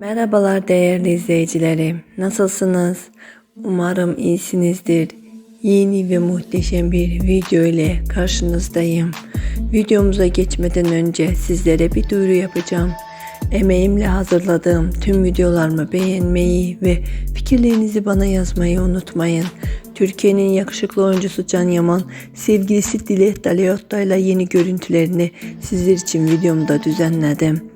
Merhabalar değerli izleyicilerim. Nasılsınız? Umarım iyisinizdir. Yeni ve muhteşem bir video ile karşınızdayım. Videomuza geçmeden önce sizlere bir duyuru yapacağım. Emeğimle hazırladığım tüm videolarımı beğenmeyi ve fikirlerinizi bana yazmayı unutmayın. Türkiye'nin yakışıklı oyuncusu Can Yaman, sevgilisi Dilek Daliotta ile yeni görüntülerini sizler için videomda düzenledim.